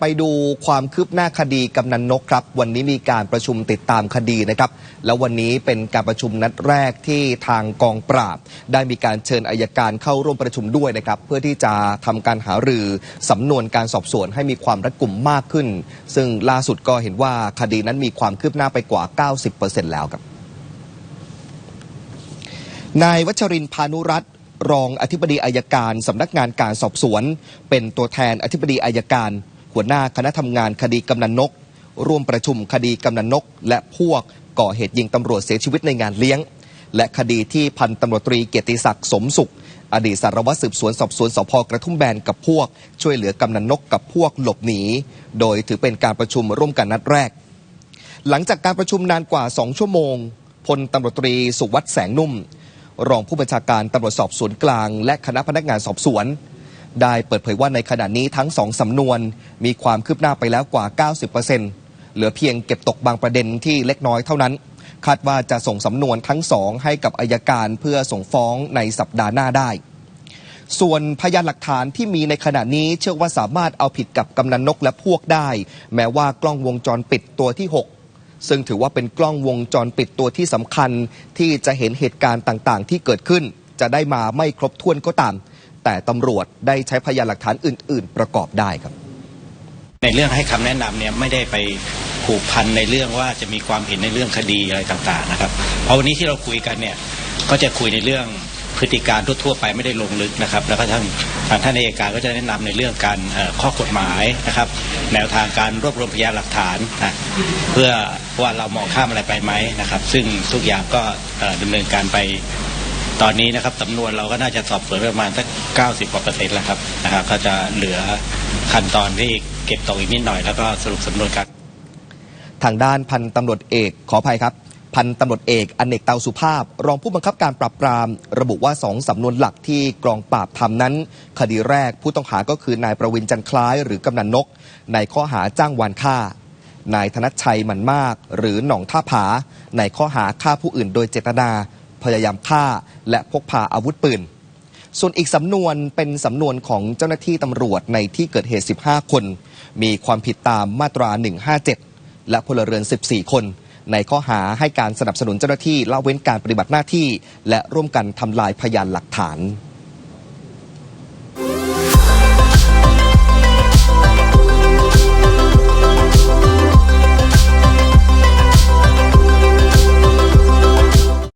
ไปดูความคืบหน้าคดีกำนันนกครับ วันนี้มีการประชุมติดตามคดีนะครับ แล้ววันนี้เป็นการประชุมนัดแรกที่ทางกองปราบ ได้มีการเชิญอายการเข้าร่วมประชุมด้วยนะครับ เพื่อที่จะทำการหารือสำนวนการสอบสวนให้มีความรัดกุมมากขึ้น ซึ่งล่าสุดก็เห็นว่าคดีนั้นมีความคืบหน้าไปกว่า 90%แล้วครับนายวัชรินพานุรัตน์รองอธิบดีอายการสำนักงานการสอบสวน เป็นตัวแทนอธิบดีอายการ หัวหน้าคณะทำงานคดีกำนันนก ร่วมประชุมคดีกำนันนก และพวกก่อเหตุยิงตำรวจเสียชีวิตในงานเลี้ยง และคดีที่พันตำรวจตรีเกียรติศักดิ์สมสุข อดีตสารวัตรสืบสวนสอบสวนสพกระทุ่มแบนกับพวก ช่วยเหลือกำนันนกกับพวกหลบหนี โดยถือเป็นการประชุมร่วมกันนัดแรก หลังจากการประชุมนานกว่า 2 ชั่วโมงพลตำรวจตรีสุวัสด์แสงนุ่ม รองผู้บัญชาการตำรวจสอบสวนกลาง และคณะพนักงานสอบสวน ได้เปิดเผยว่าในขณะนี้ทั้งสองสำนวน มีความคืบหน้าไปแล้วกว่า 90%เหลือเพียงเก็บตกบางประเด็นที่เล็กน้อยเท่านั้น คาดว่าจะส่งสำนวนทั้งสองให้กับอายการเพื่อส่งฟ้องในสัปดาห์หน้าได้ ส่วนพยานหลักฐานที่มีในขณะนี้เชื่อว่าสามารถเอาผิดกับกำนันนกและพวกได้ แม้ว่ากล้องวงจรปิดตัวที่ 6 ซึ่งถือว่าเป็นกล้องวงจรปิดตัวที่สำคัญที่จะเห็นเหตุการณ์ต่างๆ ที่เกิดขึ้น จะได้มาไม่ครบถ้วนก็ตาม แต่ตำรวจได้ใช้พยานหลักฐานอื่น ๆ ประกอบได้ครับ ในเรื่องให้คำแนะนำเนี่ยไม่ได้ไปผูกพันในเรื่องว่าจะมีความเห็นในเรื่องคดีอะไรต่างๆนะครับ เพราะวันนี้ที่เราคุยกันเนี่ยก็จะคุยในเรื่องพฤติการทั่วๆไปไม่ได้ลงลึกนะครับ แล้วก็ท่านท่านอัยการก็จะแนะนำในเรื่องการข้อกฎหมายนะครับ แนวทางการรวบรวมพยานหลักฐานนะเพื่อว่าเรามองข้ามอะไรไปไหมนะครับ ซึ่งทุกอย่างก็เอ่อดำเนินการไป ตอนนี้นะครับสำนวนเราก็น่าจะสอบสวนประมาณสัก90กว่าเปอร์เซ็นต์แล้วครับนะครับก็จะเหลือขั้นตอนที่เก็บตกอีกนิดหน่อยแล้วก็สรุปสำนวนการทางด้านพันตำรวจเอกขออภัยครับ พันตำรวจเอกอเนกเตาสุภาพ รองผู้บังคับการปราบปราม ระบุว่าสองสำนวนหลักที่กองปราบทำนั้น คดีแรกผู้ต้องหาก็คือนายประวินจันคล้าย หรือกำนันนก ในข้อหาจ้างวานฆ่านายธนชัยหมันมาก หรือหน่องท่าผา ในข้อหาฆ่าผู้อื่นโดยเจตนา พยายามฆ่า และพกพาอาวุธปืน ส่วนอีกสำนวนเป็นสำนวนของเจ้าหน้าที่ตำรวจในที่เกิดเหตุ 15 คน มีความผิดตามมาตรา 157 และพลเรือน 14 คน ในข้อหาให้การสนับสนุนเจ้าหน้าที่ละเว้นการปฏิบัติหน้าที่ และร่วมกันทำลายพยานหลักฐาน